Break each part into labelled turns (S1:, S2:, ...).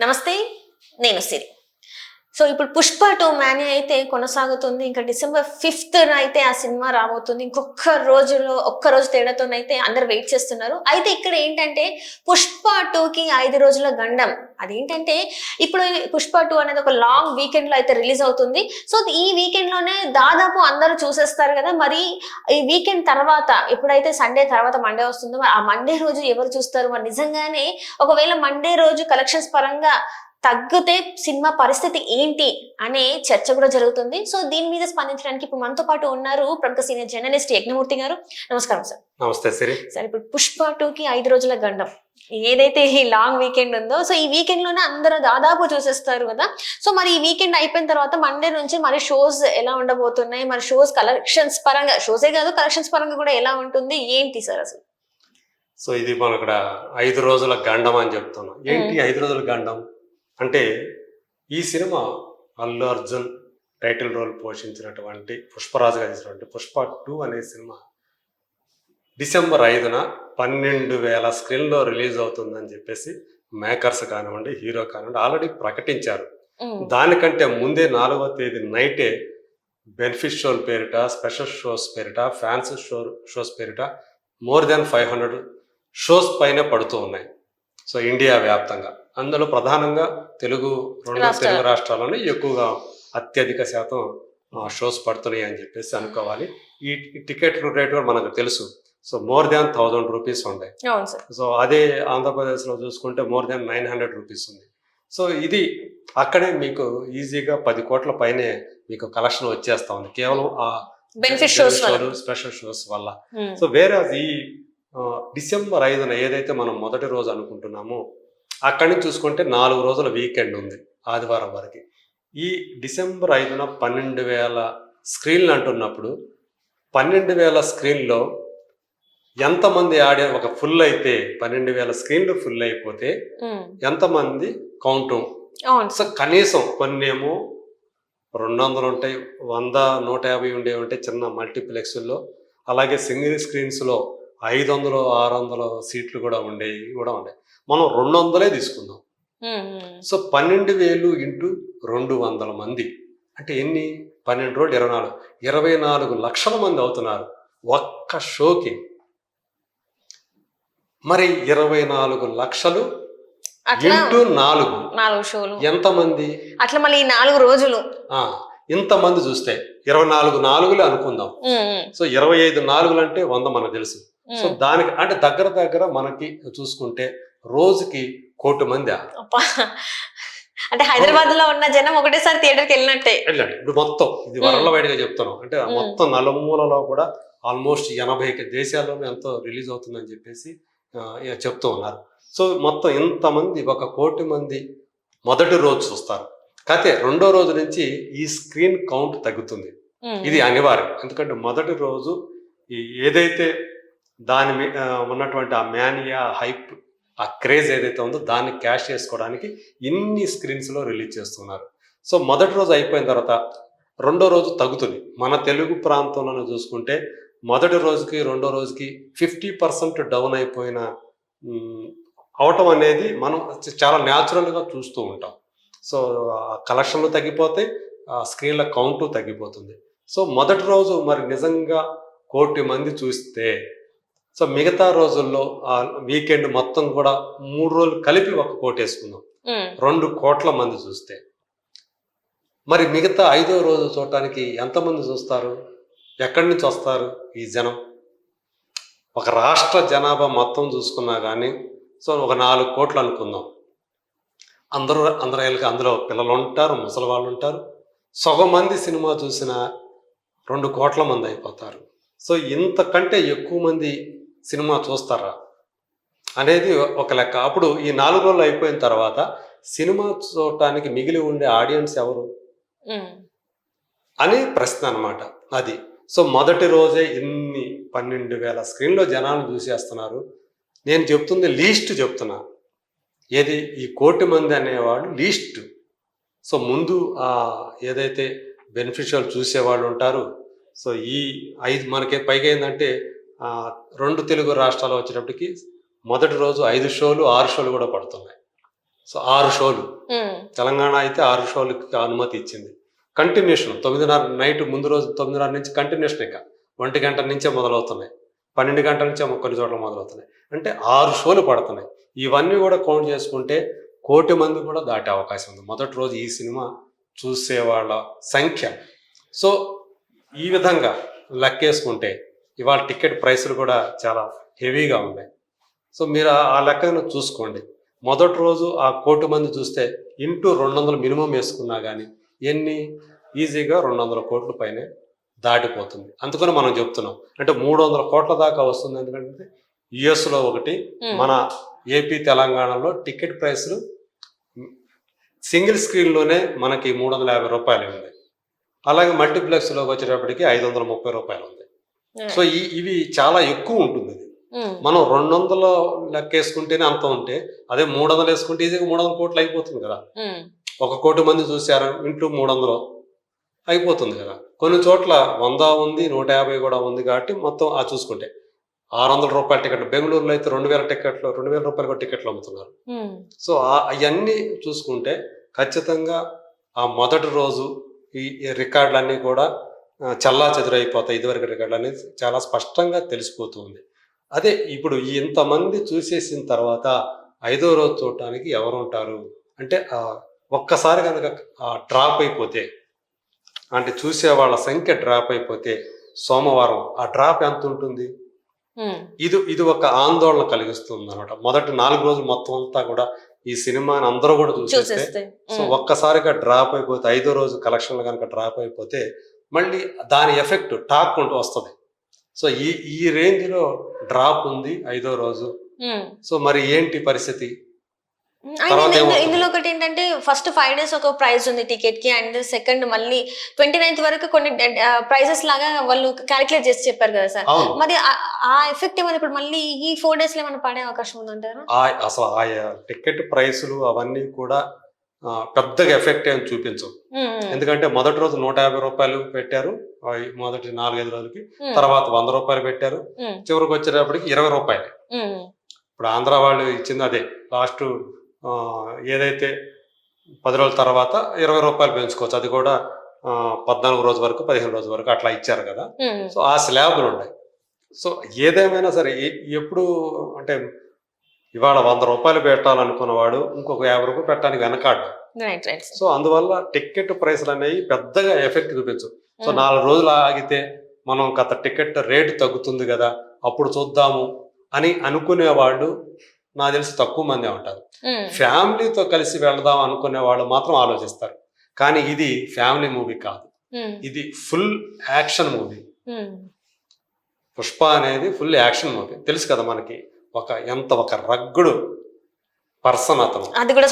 S1: నమస్తే నేను సిరి సో ఇప్పుడు పుష్ప టూ మ్యానీ అయితే కొనసాగుతుంది. ఇంకా డిసెంబర్ ఫిఫ్త్ అయితే ఆ సినిమా రాబోతుంది. ఇంకొక రోజులో ఒక్క రోజు తేడాతోనైతే అందరు వెయిట్ చేస్తున్నారు. అయితే ఇక్కడ ఏంటంటే పుష్ప టూకి ఐదు రోజుల గండం. అదేంటంటే ఇప్పుడు పుష్ప టూ అనేది ఒక లాంగ్ వీకెండ్లో అయితే రిలీజ్ అవుతుంది. సో ఈ వీకెండ్లోనే దాదాపు అందరూ చూసేస్తారు కదా. మరి ఈ వీకెండ్ తర్వాత ఎప్పుడైతే సండే తర్వాత మండే వస్తుందో ఆ మండే రోజు ఎవరు చూస్తారు? మరి నిజంగానే ఒకవేళ మండే రోజు కలెక్షన్స్ పరంగా తగ్గితే సినిమా పరిస్థితి ఏంటి అనే చర్చ కూడా జరుగుతుంది. సో దీని మీద స్పందించడానికి ఇప్పుడు మనతో పాటు ఉన్నారు ప్రముఖ సీనియర్ జర్నలిస్ట్ యజ్ఞమూర్తి గారు. నమస్కారం సార్.
S2: నమస్తే సిరి.
S1: సార్ ఇప్పుడు పుష్ప టూకి ఐదు రోజుల గండం. ఏదైతే ఈ లాంగ్ వీకెండ్ ఉందో సో ఈ వీకెండ్లోనే అందరూ దాదాపు చూసేస్తారు కదా. సో మరి ఈ వీకెండ్ అయిపోయిన తర్వాత మండే నుంచి మరి షోస్ ఎలా ఉండబోతున్నాయి? మరి షోస్ కలెక్షన్స్ పరంగా షోసే కాదు కలెక్షన్స్ పరంగా కూడా ఎలా ఉంటుంది? ఏంటి సార్ అసలు?
S2: సో ఇది మనం ఇక్కడ ఐదు రోజుల గండం అని చెప్తున్నాం. ఏంటి ఐదు రోజుల గండం? అంటే ఈ cinema Allu Arjun title role పోషించినటువంటి పుష్పరాజుగా తీసినటువంటి పుష్ప టూ అనే సినిమా డిసెంబర్ ఐదున పన్నెండు వేల స్క్రీన్లో రిలీజ్ అవుతుందని చెప్పేసి మేకర్స్ కానివ్వండి హీరో కానివ్వండి ఆల్రెడీ ప్రకటించారు. దానికంటే ముందే నాలుగవ తేదీ నైటే బెనిఫిట్ షోల పేరిట స్పెషల్ షోస్ పేరిట ఫ్యాన్స్ షో షోస్ పేరిట more than five hundred shows పైన పడుతూ ఉన్నాయి. సో ఇండియా వ్యాప్తంగా. అందులో ప్రధానంగా తెలుగు రెండు. తెలుగు రాష్ట్రాల్లోనే ఎక్కువగా అత్యధిక శాతం ఆ, షోస్ పడుతున్నాయి అని చెప్పేసి అనుకోవాలి. ఈ టికెట్ రేట్ కూడా మనకు తెలుసు. So more than thousand rupees
S1: sir.
S2: So అదే ఆంధ్రప్రదేశ్లో చూసుకుంటే more than nine hundred rupees ఉంది. సో ఇది అక్కడే మీకు ఈజీగా పది కోట్ల పైనే మీకు కలెక్షన్ వచ్చేస్తా ఉంది. కేవలం ఆ
S1: బెనిఫిట్ షోస్
S2: స్పెషల్ షోస్ వల్ల.
S1: ఉమ్,
S2: సో వేరే ఈ డిసెంబర్ ఐదున ఏదైతే మనం మొదటి రోజు అనుకుంటున్నామో అక్కడి నుంచి చూసుకుంటే నాలుగు రోజుల వీకెండ్ ఉంది ఆదివారం వరకు. ఈ డిసెంబర్ ఐదున పన్నెండు వేల స్క్రీన్లు అంటున్నప్పుడు పన్నెండు వేల స్క్రీన్లో ఎంతమంది ఆడే ఒక ఫుల్ అయితే పన్నెండు వేల స్క్రీన్లు ఫుల్ అయిపోతే ఎంతమంది కౌంట్ సో కనీసం కొన్ని ఏమో రెండు వందలు ఉంటాయి వంద నూట యాభై ఉండేవి ఉంటాయి చిన్న మల్టీప్లెక్స్లో అలాగే సింగిల్ స్క్రీన్స్లో ఐదు వందలు ఆరు వందల సీట్లు కూడా ఉండేవి కూడా ఉన్నాయి మనం రెండు వందలే తీసుకుందాం. సో పన్నెండు వేలు ఇంటూ రెండు వందల మంది. అంటే ఎన్ని? పన్నెండు రోజులు ఇరవై నాలుగు. ఇరవై నాలుగు లక్షల మంది అవుతున్నారు ఒక్క షోకి. మరి ఇరవై నాలుగు లక్షలు ఇంటూ నాలుగు.
S1: నాలుగు షోలు.
S2: ఎంతమంది
S1: అట్లా మళ్ళీ నాలుగు రోజులు.
S2: ఇంతమంది చూస్తే ఇరవై నాలుగు నాలుగులే అనుకుందాం. సో ఇరవై ఐదు నాలుగులు అంటే వంద మనకు తెలుసు. సో. దానికి అంటే దగ్గర దగ్గర మనకి చూసుకుంటే రోజుకి కోటి మంది.
S1: అంటే హైదరాబాద్లో ఉన్న జనం ఒకటేసారి థియేటర్కి వెళ్ళినట్టే.
S2: వెళ్ళండి. ఇప్పుడు మొత్తం ఇది వరల్డ్ వైడ్గా చెప్తున్నాం. అంటే. మొత్తం నలుమూలలో కూడా ఆల్మోస్ట్ ఎనభై దేశాల్లోనే ఎంతో రిలీజ్ అవుతుందని చెప్పేసి చెప్తూ ఉన్నారు. సో మొత్తం ఇంతమంది ఒక కోటి మంది మొదటి రోజు చూస్తారు. కాకపోతే రెండో రోజు నుంచి ఈ స్క్రీన్ కౌంట్ తగ్గుతుంది. ఇది అనివార్యం. ఎందుకంటే మొదటి రోజు ఈ ఏదైతే దాని ఆ, ఉన్నటువంటి ఆ మ్యానియా హైప్ ఆ క్రేజ్ ఏదైతే ఉందో దాన్ని క్యాష్ చేసుకోవడానికి ఇన్ని స్క్రీన్స్లో రిలీజ్ చేస్తున్నారు. సో మొదటి రోజు అయిపోయిన తర్వాత రెండో రోజు తగ్గుతుంది. మన తెలుగు ప్రాంతంలో చూసుకుంటే మొదటి రోజుకి రెండో రోజుకి ఫిఫ్టీ పర్సెంట్ డౌన్ అయిపోయిన అవటం అనేది మనం చాలా న్యాచురల్గా చూస్తూ ఉంటాం. సో కలెక్షన్లు తగ్గిపోతాయి ఆ స్క్రీన్ల కౌంటు తగ్గిపోతుంది. సో మొదటి రోజు మరి నిజంగా కోటి మంది చూస్తే సో మిగతా రోజుల్లో ఆ వీకెండ్ మొత్తం కూడా మూడు రోజులు కలిపి ఒక కోటి వేసుకుందాం. రెండు కోట్ల మంది చూస్తే. మరి మిగతా ఐదో రోజు చూడటానికి ఎంతమంది చూస్తారు? ఎక్కడి నుంచి వస్తారు ఈ జనం? ఒక రాష్ట్ర జనాభా మొత్తం చూసుకున్నా కానీ సో ఒక నాలుగు కోట్లు అనుకుందాం. అందరూ అందరూ వీళ్ళకి అందులో పిల్లలు ఉంటారు ముసలి వాళ్ళు ఉంటారు. సగం మంది సినిమా చూసిన రెండు కోట్ల మంది అయిపోతారు. సో ఇంతకంటే ఎక్కువ మంది సినిమా చూస్తారా? అనేది ఒక లెక్క. అప్పుడు ఈ నాలుగు రోజులు అయిపోయిన తర్వాత సినిమా చూడటానికి మిగిలి ఉండే ఆడియన్స్ ఎవరు? అని ప్రశ్న అన్నమాట అది. సో మొదటి రోజే ఇన్ని పన్నెండు వేల స్క్రీన్లో జనాలు చూసేస్తున్నారు. నేను చెప్తుంది లీస్ట్ చెప్తున్నా. ఏది? ఈ కోటి మంది అనేవాళ్ళు లీస్ట్. సో ముందు ఆ ఏదైతే బెనిఫిషియల్ చూసేవాళ్ళు ఉంటారు. సో ఈ ఐదు మనకి పైగా ఏంటంటే రెండు తెలుగు రాష్ట్రాలు వచ్చేటప్పటికి మొదటి రోజు ఐదు షోలు ఆరు షోలు కూడా పడుతున్నాయి. సో ఆరు షోలు. తెలంగాణ అయితే ఆరు షోలకి అనుమతి ఇచ్చింది. కంటిన్యూషన్ తొమ్మిదిన్నర నైట్ ముందు రోజు తొమ్మిదిన్నర నుంచి కంటిన్యూషన్ ఇక. ఒంటి గంట నుంచే మొదలవుతున్నాయి. పన్నెండు గంటల నుంచే కొన్ని చోట్ల మొదలవుతున్నాయి. అంటే ఆరు షోలు పడుతున్నాయి. ఇవన్నీ కూడా కౌంట్ చేసుకుంటే కోటి మంది కూడా దాటే అవకాశం ఉంది. మొదటి రోజు ఈ సినిమా చూసే వాళ్ళ సంఖ్య. సో ఈ విధంగా లెక్కేసుకుంటే ఇవాళ టికెట్ ప్రైసులు కూడా చాలా హెవీగా ఉన్నాయి. సో మీరు ఆ- లెక్కను చూసుకోండి. మొదటి రోజు ఆ కోటి మంది చూస్తే ఇంటూ రెండు వందలు మినిమం వేసుకున్నా కానీ ఎన్ని? ఈజీగా రెండు వందల కోట్ల పైనే దాటిపోతుంది. అందుకని మనం చెప్తున్నాం. అంటే మూడు వందల కోట్ల దాకా వస్తుంది ఎందుకంటే యుఎస్లో ఒకటి మన ఏపీ తెలంగాణలో టికెట్ ప్రైస్లు సింగిల్ స్క్రీన్లోనే మనకి మూడు వందల యాభై రూపాయలు ఉంది. అలాగే మల్టీప్లెక్స్లోకి వచ్చేటప్పటికి ఐదు వందల ముప్పై రూపాయలు ఉంది. సో ఈ ఇవి చాలా ఎక్కువ ఉంటుంది ఇది మనం రెండు వందలు లెక్కేసుకుంటేనే అంత ఉంటే అదే మూడు వందలు వేసుకుంటే ఈజీగా మూడు వందల కోట్లు అయిపోతుంది కదా. ఒక కోటి మంది చూశారు ఇంటూ మూడు వందలు అయిపోతుంది కదా. కొన్ని చోట్ల వంద ఉంది నూట యాభై కూడా ఉంది కాబట్టి మొత్తం ఆ చూసుకుంటే. ఆరు వందల రూపాయల టికెట్ బెంగళూరులో అయితే రెండు వేల టికెట్లు రెండు వేల రూపాయలు కూడా టికెట్లు అమ్ముతున్నారు. సో అవన్నీ చూసుకుంటే ఖచ్చితంగా ఆ మొదటి రోజు ఈ రికార్డులన్నీ కూడా చల్లా చెదురైపోతాయి ఇదివరకు రికార్డులు అనేది చాలా స్పష్టంగా తెలిసిపోతుంది. అదే ఇప్పుడు ఇంతమంది చూసేసిన తర్వాత ఐదో రోజు చూడటానికి ఎవరు ఉంటారు? అంటే ఒక్కసారి కనుక డ్రాప్ అయిపోతే అంటే చూసే వాళ్ళ సంఖ్య డ్రాప్ అయిపోతే సోమవారం ఆ డ్రాప్ ఎంత ఉంటుంది? ఇది ఇది ఒక ఆందోళన కలిగిస్తుంది అనమాట మొదటి నాలుగు రోజులు మొత్తం అంతా కూడా ఈ సినిమాని అందరూ కూడా చూసేస్తే సో ఒక్కసారిగా డ్రాప్ అయిపోతే ఐదో రోజు కలెక్షన్లు కనుక డ్రాప్ అయిపోతే మళ్ళీ దాని ఎఫెక్ట్ టాక్ ఉంటూ వస్తుంది. సో ఈ ఈ రేంజ్లో డ్రాప్ ఉంది ఐదో రోజు. సో మరి ఏంటి పరిస్థితి?
S1: ఇందులో ఒకటి ఏంటంటే ఫస్ట్ ఫైవ్ డేస్ ఒక ప్రైస్ ఉంది టికెట్కి అండ్ సెకండ్ మళ్ళీ ట్వంటీ నైన్త్ వరకు కొన్ని ప్రైజెస్ లాగా వాళ్ళు క్యాలిక్యులేట్ చేసి చెప్పారు కదా సార్. మరి ఆ- ఎఫెక్ట్ ఏమైనా ఇప్పుడు మళ్ళీ ఈ ఫోర్ డేస్లో ఏమైనా పడే అవకాశం ఉందంటారా?
S2: అసలు ఆ టికెట్ ప్రైసులు అవన్నీ కూడా పెద్దగా ఎఫెక్ట్ ఏం చూపించవు. ఎందుకంటే మొదటి రోజు నూట యాభై రూపాయలు పెట్టారు మొదటి నాలుగైదు రోజులకి. తర్వాత వంద రూపాయలు పెట్టారు. చివరికి వచ్చేటప్పటికి ఇరవై రూపాయలు. ఇప్పుడు ఆంధ్ర వాళ్ళు ఇచ్చింది అదే లాస్ట్ ఏదైతే పది రోజుల తర్వాత ఇరవై రూపాయలు పెంచుకోవచ్చు. అది కూడా పద్నాలుగు రోజు వరకు పదిహేను రోజు వరకు అట్లా ఇచ్చారు కదా. సో ఆ స్లాబ్లు ఉన్నాయి. సో ఏదేమైనా సరే ఎప్పుడు అంటే ఇవాళ వంద రూపాయలు పెట్టాలనుకున్నవాడు ఇంకొక యాభై రూపాయలు పెట్టడానికి వెనకాడు సో అందువల్ల టికెట్ ప్రైస్లు అనేవి పెద్దగా ఎఫెక్ట్ చూపించు సో
S1: ఉమ్,
S2: నాలుగు రోజులు ఆగితే మనం గత టికెట్ రేటు తగ్గుతుంది కదా అప్పుడు చూద్దాము అని అనుకునే వాళ్ళు నాకు తెలిసి తక్కువ మందే ఉంటారు.
S1: ఉమ్,
S2: ఫ్యామిలీతో కలిసి వెళదాం అనుకునే వాళ్ళు మాత్రం ఆలోచిస్తారు. కానీ ఇది ఫ్యామిలీ మూవీ కాదు.
S1: ఉమ్,
S2: ఇది ఫుల్ యాక్షన్ మూవీ. పుష్ప అనేది ఫుల్ యాక్షన్ మూవీ. తెలుసు కదా మనకి ఒక ఎంత ఒక రగ్గుడు పర్సన్ అతను.
S1: అది కూడా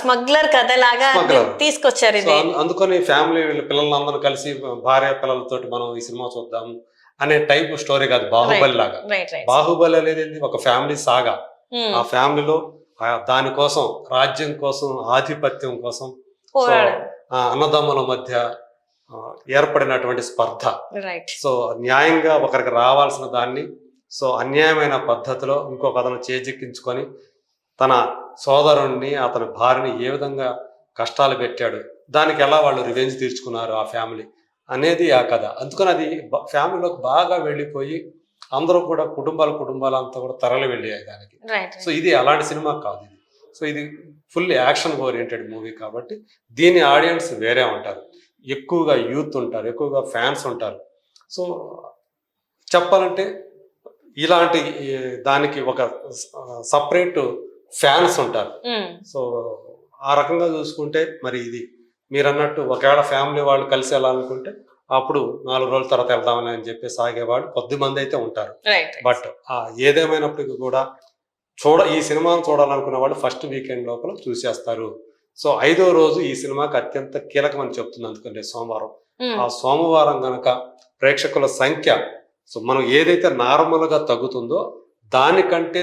S1: స్మగ్లర్ కథ లాగా
S2: స్మగ్లర్.
S1: తీసుకొచ్చారు
S2: అందుకని ఫ్యామిలీ వీళ్ళ పిల్లలందరూ కలిసి భార్య పిల్లలతోటి మనం ఈ సినిమా చూద్దాము అనే టైప్ స్టోరీ కాదు బాహుబలి లాగా. బాహుబలి అనేది? ఒక ఫ్యామిలీ సాగా. ఆ ఫ్యామిలీలో దానికోసం రాజ్యం కోసం ఆధిపత్యం కోసం అన్నదమ్ముల మధ్య ఏర్పడినటువంటి స్పర్ధ. సో న్యాయంగా ఒకరికి రావాల్సిన దాన్ని సో అన్యాయమైన పద్ధతిలో ఇంకొక అతను చేజిక్కించుకొని తన సోదరుణ్ణి అతని భార్యని ఏ విధంగా కష్టాలు పెట్టాడు దానికి ఎలా వాళ్ళు రివెంజ్ తీర్చుకున్నారు ఆ ఫ్యామిలీ అనేది ఆ కథ. అందుకని అది ఫ్యామిలీలోకి బాగా వెళ్ళిపోయి అందరూ కూడా కుటుంబాల కుటుంబాలు అంతా కూడా తరలి వెళ్ళాయి దానికి. సో ఇది అలాంటి సినిమా కాదు ఇది. సో ఇది ఫుల్ యాక్షన్ ఓరియంటెడ్ మూవీ కాబట్టి దీని ఆడియన్స్ వేరే ఉంటారు. ఎక్కువగా యూత్ ఉంటారు ఎక్కువగా ఫ్యాన్స్ ఉంటారు. సో చెప్పాలంటే ఇలాంటి దానికి ఒక సపరేట్ ఫ్యాన్స్ ఉంటారు. సో ఆ రకంగా చూసుకుంటే మరి ఇది మీరు అన్నట్టు ఒకవేళ ఫ్యామిలీ వాళ్ళు కలిసి వెళ్ళాలనుకుంటే అప్పుడు నాలుగు రోజుల తర్వాత వెళ్దామని అని చెప్పి సాగేవాళ్ళు కొద్ది మంది అయితే ఉంటారు. బట్ ఆ ఏదేమైనప్పటికీ కూడా చూడ ఈ సినిమాను చూడాలనుకున్న వాళ్ళు ఫస్ట్ వీకెండ్ లోపల చూసేస్తారు. సో ఐదో రోజు ఈ సినిమాకి అత్యంత కీలకమని చెప్తుంది అందుకంటే సోమవారం ఆ సోమవారం గనక ప్రేక్షకుల సంఖ్య సో మనం ఏదైతే నార్మల్గా తగ్గుతుందో దానికంటే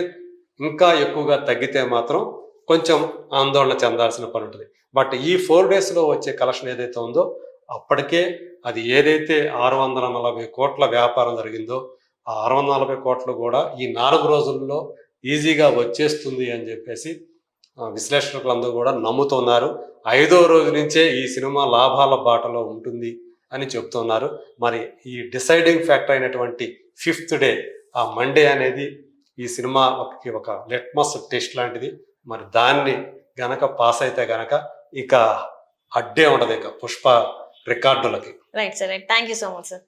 S2: ఇంకా ఎక్కువగా తగ్గితే మాత్రం కొంచెం ఆందోళన చెందాల్సిన పని ఉంటుంది. బట్ ఈ ఫోర్ డేస్లో వచ్చే కలెక్షన్ ఏదైతే ఉందో అప్పటికే అది ఏదైతే ఆరు వందల నలభై కోట్ల వ్యాపారం జరిగిందో ఆ ఆరు వందల నలభై కోట్లు కూడా ఈ నాలుగు రోజుల్లో ఈజీగా వచ్చేస్తుంది అని చెప్పేసి ఆ, విశ్లేషకులందరూ కూడా నమ్ముతున్నారు. ఐదో రోజు నుంచే ఈ సినిమా లాభాల బాటలో ఉంటుంది. అని చెప్తున్నారు. మరి ఈ డిసైడింగ్ ఫ్యాక్టర్ అయినటువంటి ఫిఫ్త్ డే ఆ మండే అనేది ఈ సినిమాకి ఒక లెట్మస్ టెస్ట్ లాంటిది. మరి దాన్ని గనక పాస్ అయితే గనక ఇక అడ్డే ఉండదు ఇక Pushpa రికార్డులకి.
S1: Right sir right thank you so much sir